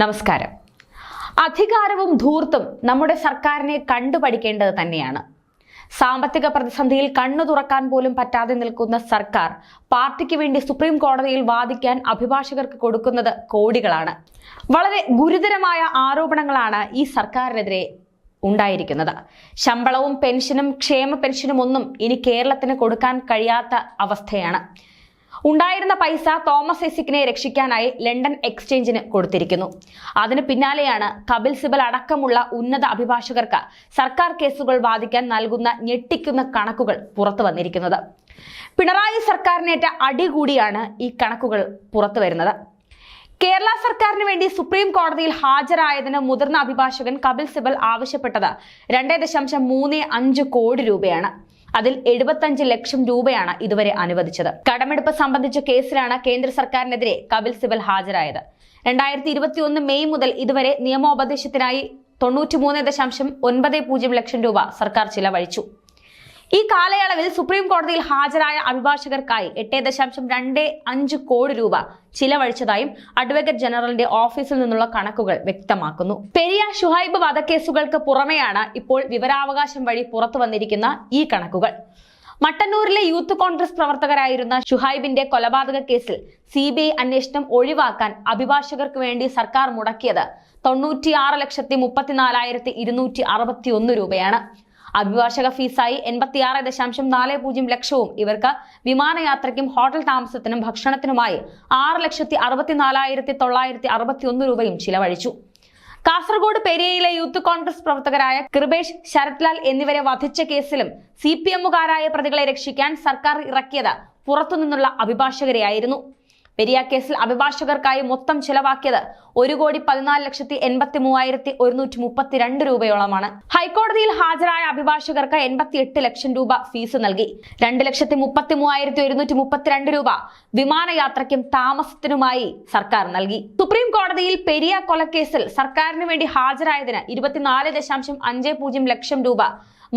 നമസ്കാരം. അധികാരവും ധൂർത്തും നമ്മുടെ സർക്കാരിനെ കണ്ടുപഠിക്കേണ്ടത് തന്നെയാണ്. സാമ്പത്തിക പ്രതിസന്ധിയിൽ കണ്ണു തുറക്കാൻ പോലും പറ്റാതെ നിൽക്കുന്ന സർക്കാർ പാർട്ടിക്ക് വേണ്ടി സുപ്രീം കോടതിയിൽ വാദിക്കാൻ അഭിഭാഷകർക്ക് കൊടുക്കുന്നത് കോടികളാണ്. വളരെ ഗുരുതരമായ ആരോപണങ്ങളാണ് ഈ സർക്കാരിനെതിരെ ഉണ്ടായിരിക്കുന്നത്. ശമ്പളവും പെൻഷനും ക്ഷേമ പെൻഷനും ഒന്നും ഇനി കേരളത്തിന് കൊടുക്കാൻ കഴിയാത്ത അവസ്ഥയാണ്. ഉണ്ടായിരുന്ന പൈസ തോമസ് ഐസിക്കിനെ രക്ഷിക്കാനായി ലണ്ടൻ എക്സ്ചേഞ്ചിന് കൊടുത്തിരിക്കുന്നു. അതിന് പിന്നാലെയാണ് കപിൽ സിബൽ അടക്കമുള്ള ഉന്നത അഭിഭാഷകർക്ക് സർക്കാർ കേസുകൾ വാദിക്കാൻ നൽകുന്ന ഞെട്ടിക്കുന്ന കണക്കുകൾ പുറത്തു വന്നിരിക്കുന്നത്. പിണറായി സർക്കാരിനേറ്റ അടി കൂടിയാണ് ഈ കണക്കുകൾ പുറത്തു വരുന്നത്. കേരള സർക്കാരിന് വേണ്ടി സുപ്രീം കോടതിയിൽ ഹാജരായതിന് മുതിർന്ന അഭിഭാഷകൻ കപിൽ സിബൽ ആവശ്യപ്പെട്ടത് രണ്ടേ ദശാംശം മൂന്ന് അഞ്ച് കോടി രൂപയാണ്. അതിൽ എഴുപത്തഞ്ച് ലക്ഷം രൂപയാണ് ഇതുവരെ അനുവദിച്ചത്. കടമെടുപ്പ് സംബന്ധിച്ച കേസിലാണ് കേന്ദ്ര സർക്കാരിനെതിരെ കപിൽ സിബൽ ഹാജരായത്. രണ്ടായിരത്തി ഇരുപത്തി ഒന്ന് മെയ് മുതൽ ഇതുവരെ നിയമോപദേശത്തിനായി തൊണ്ണൂറ്റി മൂന്ന് ദശാംശം ഒൻപത് പൂജ്യം ലക്ഷം രൂപ സർക്കാർ ചിലവഴിച്ചു. ഈ കാലയളവിൽ സുപ്രീം കോടതിയിൽ ഹാജരായ അഭിഭാഷകർക്കായി എട്ട് ദശാംശം രണ്ട് അഞ്ച് കോടി രൂപ ചിലവഴിച്ചതായും അഡ്വക്കേറ്റ് ജനറലിന്റെ ഓഫീസിൽ നിന്നുള്ള കണക്കുകൾ വ്യക്തമാക്കുന്നു. പെരിയ ഷുഹൈബ് വധക്കേസുകൾക്ക് പുറമെയാണ് ഇപ്പോൾ വിവരാവകാശം വഴി പുറത്തു വന്നിരിക്കുന്ന ഈ കണക്കുകൾ. മട്ടന്നൂരിലെ യൂത്ത് കോൺഗ്രസ് പ്രവർത്തകരായിരുന്ന ഷുഹൈബിന്റെ കൊലപാതക കേസിൽ സി ബി ഐ അന്വേഷണം ഒഴിവാക്കാൻ അഭിഭാഷകർക്ക് വേണ്ടി സർക്കാർ മുടക്കിയത് തൊണ്ണൂറ്റിയാറ് ലക്ഷത്തി മുപ്പത്തിനാലായിരത്തി ഇരുന്നൂറ്റി അറുപത്തി ഒന്ന് രൂപയാണ്. അഭിഭാഷക ഫീസായി എൺപത്തിയാറ് ദശാംശം നാല് പൂജ്യം ലക്ഷവും ഇവർക്ക് വിമാനയാത്രയ്ക്കും ഹോട്ടൽ താമസത്തിനും ഭക്ഷണത്തിനുമായി ആറ് ലക്ഷത്തി അറുപത്തിനാലായിരത്തി തൊള്ളായിരത്തി അറുപത്തി ഒന്ന് രൂപയും ചിലവഴിച്ചു. കാസർഗോഡ് പെരിയയിലെ യൂത്ത് കോൺഗ്രസ് പ്രവർത്തകരായ കൃപേഷ് ശരത്ലാൽ എന്നിവരെ വധിച്ച കേസിലും സി പി എമ്മുകാരായ പ്രതികളെ രക്ഷിക്കാൻ സർക്കാർ ഇറക്കിയത് പുറത്തുനിന്നുള്ള അഭിഭാഷകരെയായിരുന്നു. പെരിയ കേസിൽ അഭിഭാഷകർക്കായി മൊത്തം ചെലവാക്കിയത് ഒരു കോടി പതിനാല് ലക്ഷത്തി എൺപത്തി മൂവായിരത്തി ഒരുന്നൂറ്റി മുപ്പത്തിരണ്ട് രൂപയോളമാണ്. ഹൈക്കോടതിയിൽ ഹാജരായ അഭിഭാഷകർക്ക് എൺപത്തി എട്ട് ലക്ഷം രൂപ ഫീസ് നൽകി. രണ്ട് ലക്ഷത്തി മുപ്പത്തി മൂവായിരത്തി ഒരുന്നൂറ്റി മുപ്പത്തിരണ്ട് രൂപ വിമാനയാത്രയ്ക്കും താമസത്തിനുമായി സർക്കാർ നൽകി. സുപ്രീം കോടതിയിൽ പെരിയ കൊലക്കേസിൽ സർക്കാരിന് വേണ്ടി ഹാജരായതിന് ഇരുപത്തിനാല് ദശാംശം അഞ്ച് പൂജ്യം ലക്ഷം രൂപ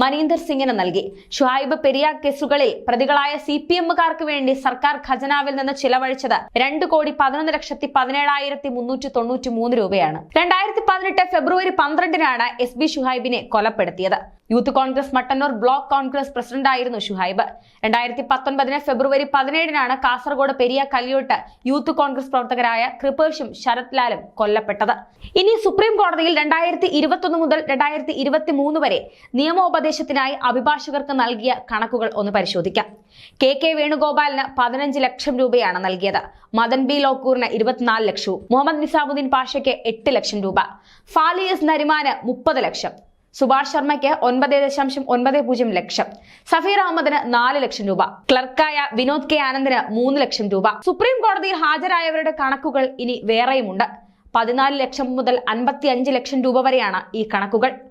മനീന്ദർ സിംഗിന് നൽകി. ഷുഹൈബ് പെരിയ കേസുകളിൽ പ്രതികളായ സി പി എമ്മുകാർക്ക് വേണ്ടി സർക്കാർ ഖജനാവിൽ നിന്ന് ചിലവഴിച്ചത് രണ്ട് കോടി പതിനൊന്ന് ലക്ഷത്തി പതിനേഴായിരത്തി മുന്നൂറ്റി തൊണ്ണൂറ്റി മൂന്ന് രൂപയാണ്. രണ്ടായിരത്തി പതിനെട്ട് ഫെബ്രുവരി പന്ത്രണ്ടിനാണ് എസ് ബി ഷുഹൈബിനെ കൊലപ്പെടുത്തിയത്. യൂത്ത് കോൺഗ്രസ് മട്ടന്നൂർ ബ്ലോക്ക് കോൺഗ്രസ് പ്രസിഡന്റായിരുന്നു ഷുഹൈബ്. രണ്ടായിരത്തി പത്തൊൻപതിന് ഫെബ്രുവരി പതിനേഴിനാണ് കാസർഗോഡ് പെരിയ കല്യോട്ട് യൂത്ത് കോൺഗ്രസ് പ്രവർത്തകരായ കൃപേഷും ശരത് ലാലും കൊല്ലപ്പെട്ടത്. ഇനി സുപ്രീം കോടതിയിൽ രണ്ടായിരത്തി ഇരുപത്തൊന്ന് മുതൽ രണ്ടായിരത്തി ഇരുപത്തി മൂന്ന് വരെ നിയമോപദേശത്തിനായി അഭിഭാഷകർക്ക് നൽകിയ കണക്കുകൾ ഒന്ന് പരിശോധിക്കാം. കെ കെ വേണുഗോപാലിന് പതിനഞ്ച് ലക്ഷം രൂപയാണ് നൽകിയത്. മദൻ ബി ലോക്കൂറിന് ഇരുപത്തിനാല് ലക്ഷവും. മുഹമ്മദ് നിസാമുദ്ദീൻ പാഷയ്ക്ക് എട്ട് ലക്ഷം രൂപ. ഫാലിയസ് നരിമാന് മുപ്പത് ലക്ഷം. സുഭാഷ് ശർമ്മയ്ക്ക് ഒൻപത് ദശാംശം ഒൻപത് പൂജ്യം ലക്ഷം. സഫീർ അഹമ്മദിന് നാല് ലക്ഷം രൂപ. ക്ലർക്കായ വിനോദ് കെ ആനന്ദിന് മൂന്ന് ലക്ഷം രൂപ. സുപ്രീം കോടതിയിൽ ഹാജരായവരുടെ കണക്കുകൾ ഇനി വേറെയുമുണ്ട്. പതിനാല് ലക്ഷം മുതൽ അൻപത്തി ലക്ഷം രൂപ വരെയാണ് ഈ കണക്കുകൾ.